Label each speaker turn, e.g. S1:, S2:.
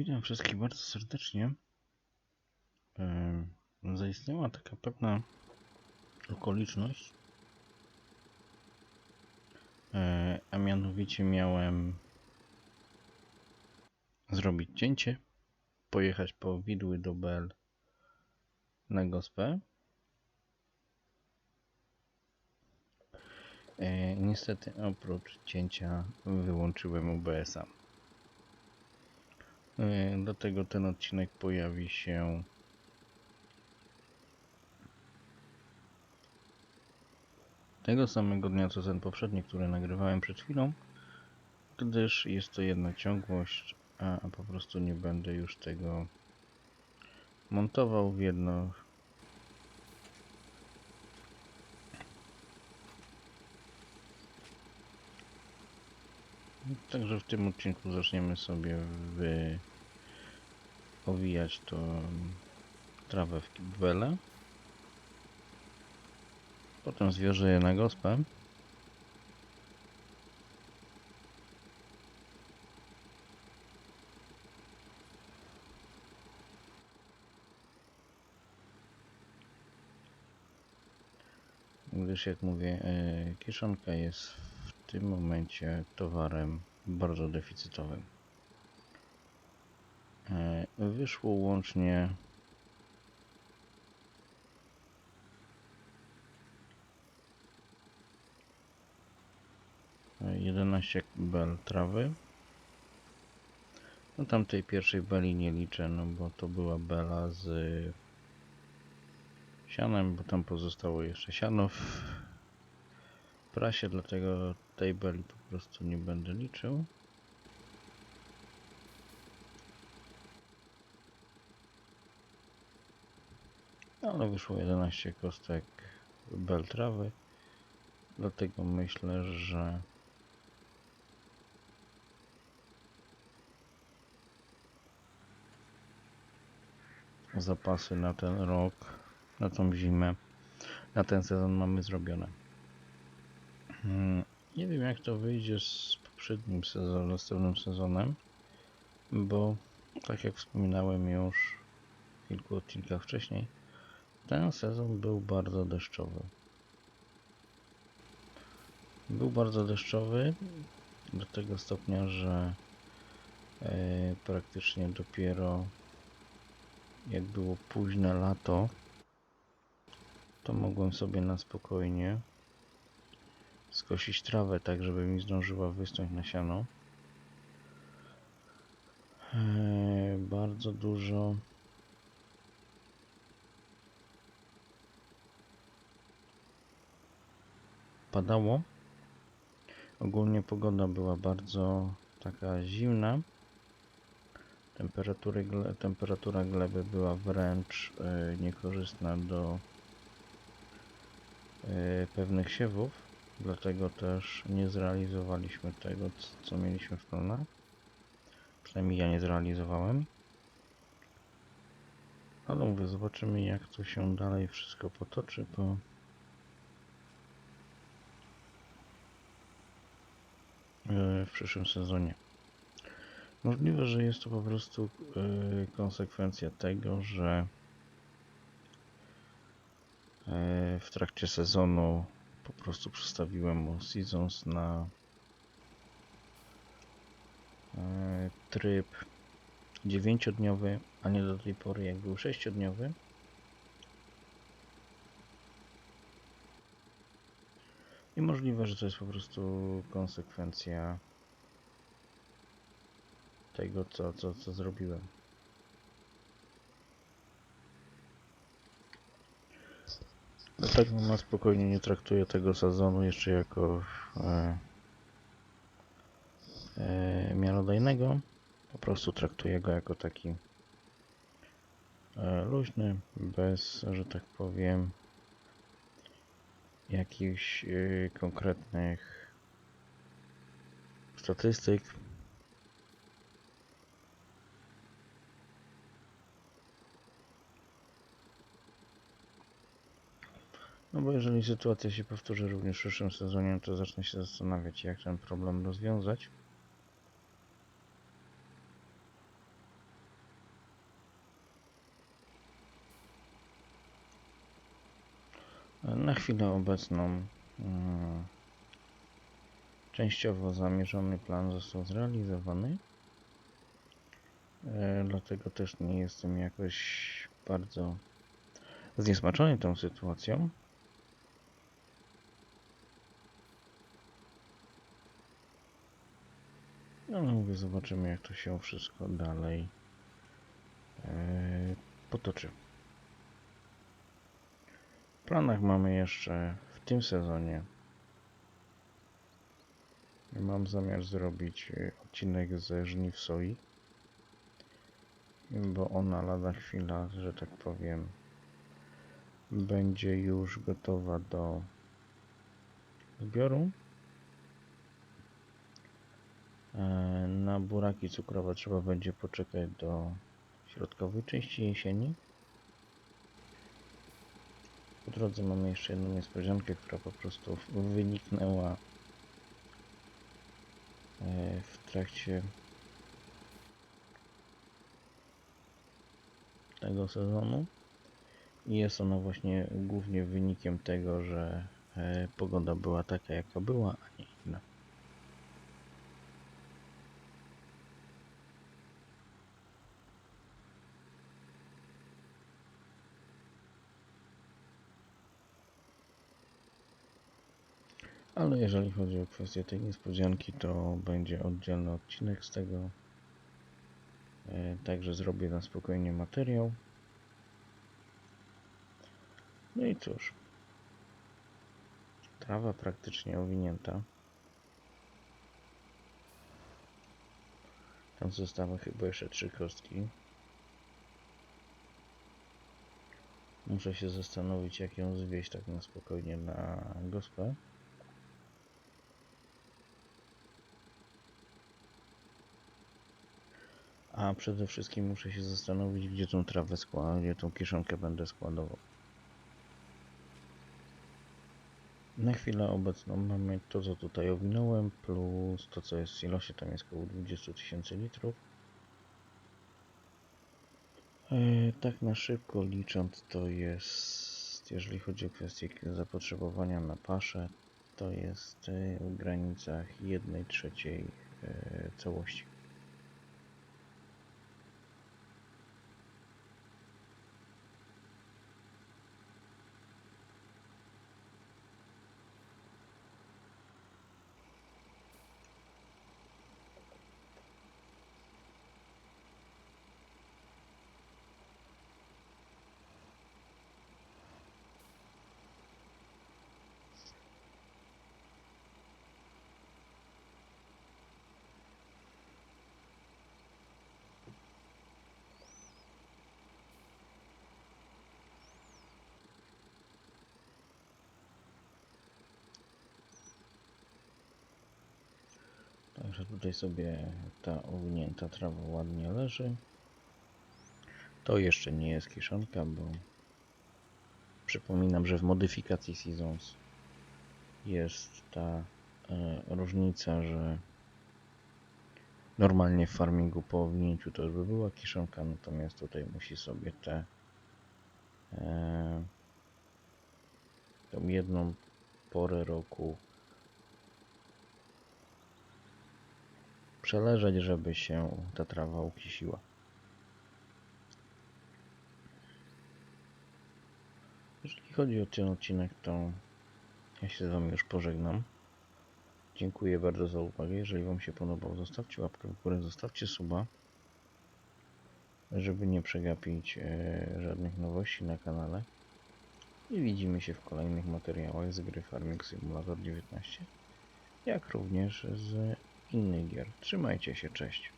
S1: Witam wszystkich bardzo serdecznie. Zaistniała taka pewna okoliczność, e, a mianowicie miałem zrobić cięcie, pojechać po widły do Bel na gospę. E, Niestety oprócz cięcia wyłączyłem OBS-a. E, Dlatego ten odcinek pojawi się tego samego dnia co ten poprzedni, który nagrywałem przed chwilą, gdyż jest to jedna ciągłość, a, a po prostu nie będę już tego montował w jedno. Także w tym odcinku zaczniemy sobie wy... owijać to trawę w kibwele. Potem zwiążę je na gospę. Gdyż jak mówię, e, kieszonka jest w tym momencie towarem bardzo deficytowym. E, Wyszło łącznie e, 11 bel trawy. No tamtej pierwszej beli nie liczę, no bo to była bela z sianem, bo tam pozostało jeszcze siano w prasie, dlatego tej beli po prostu nie będę liczył. Ale wyszło 11 kostek bel trawy, dlatego myślę, że zapasy na ten rok, na tą zimę, na ten sezon mamy zrobione. Hmm, Nie wiem jak to wyjdzie z poprzednim sezonem, następnym sezonem, bo tak jak wspominałem już w kilku odcinkach wcześniej, ten sezon był bardzo deszczowy. Był bardzo deszczowy do tego stopnia, że e, praktycznie dopiero jak było późne lato, to mogłem sobie na spokojnie skosić trawę tak, żeby mi zdążyła wysnąć na siano. Eee, bardzo dużo padało. Ogólnie pogoda była bardzo taka zimna. Temperatury, temperatura gleby była wręcz e, niekorzystna do e, pewnych siewów, dlatego też nie zrealizowaliśmy tego, co mieliśmy w planach. Przynajmniej ja nie zrealizowałem. Ale mówię, zobaczymy jak to się dalej wszystko potoczy, bo w przyszłym sezonie. Możliwe, że jest to po prostu e, konsekwencja tego, że e, w trakcie sezonu po prostu przestawiłem All Seasons na e, tryb 9-dniowy, a nie do tej pory jak był 6-dniowy. I możliwe, że to jest po prostu konsekwencja tego, co, co, co zrobiłem. Dlatego na spokojnie nie traktuję tego sezonu jeszcze jako e, e, miarodajnego. Po prostu traktuję go jako taki e, luźny, bez, że tak powiem, jakichś e, konkretnych statystyk. No bo jeżeli sytuacja się powtórzy również w przyszłym sezonie, to zacznę się zastanawiać, jak ten problem rozwiązać. Na chwilę obecną mm, częściowo zamierzony plan został zrealizowany. E, Dlatego też nie jestem jakoś bardzo zniesmaczony tą sytuacją. No ale mówię, zobaczymy jak to się wszystko dalej e, potoczy. Planach mamy jeszcze w tym sezonie. Mam zamiar zrobić e, odcinek ze żniw soi, bo ona lada chwila, że tak powiem, będzie już gotowa do zbioru. E, Na buraki cukrowe trzeba będzie poczekać do środkowej części jesieni. Po drodze mamy jeszcze jedną niespodziankę, która po prostu wyniknęła e, w trakcie tego sezonu. I jest ona właśnie głównie wynikiem tego, że e, pogoda była taka jaka była, a nie inna. Ale jeżeli chodzi o kwestię tej niespodzianki, to będzie oddzielny odcinek z tego. E, Także zrobię na spokojnie materiał. No i cóż. Trawa praktycznie owinięta. Tam zostały chyba jeszcze trzy kostki. Muszę się zastanowić, jak ją zwieść tak na spokojnie na gospę. A przede wszystkim muszę się zastanowić, gdzie tą trawę składać, gdzie tą kieszonkę będę składował. Na chwilę obecną mamy to, co tutaj owinąłem, plus to, co jest w silosie, tam jest około 20 tysięcy litrów. E, tak na szybko licząc, to jest, jeżeli chodzi o kwestię zapotrzebowania na paszę, to jest e, w granicach 1 trzeciej e, całości. Także tutaj sobie ta owinięta trawa ładnie leży. To jeszcze nie jest kiszonka, bo przypominam, że w modyfikacji Seasons jest ta e, różnica, że normalnie w farmingu po owinięciu to już by była kiszonka, natomiast tutaj musi sobie te e, tą jedną porę roku przeleżeć, żeby się ta trawa ukisiła. Jeżeli chodzi o ten odcinek, to ja się z Wami już pożegnam. Dziękuję bardzo za uwagę. Jeżeli Wam się podobał, zostawcie łapkę w górę, zostawcie suba, żeby nie przegapić e, żadnych nowości na kanale. I widzimy się w kolejnych materiałach z gry Farming Simulator 19, jak również z innych gier. Trzymajcie się, cześć.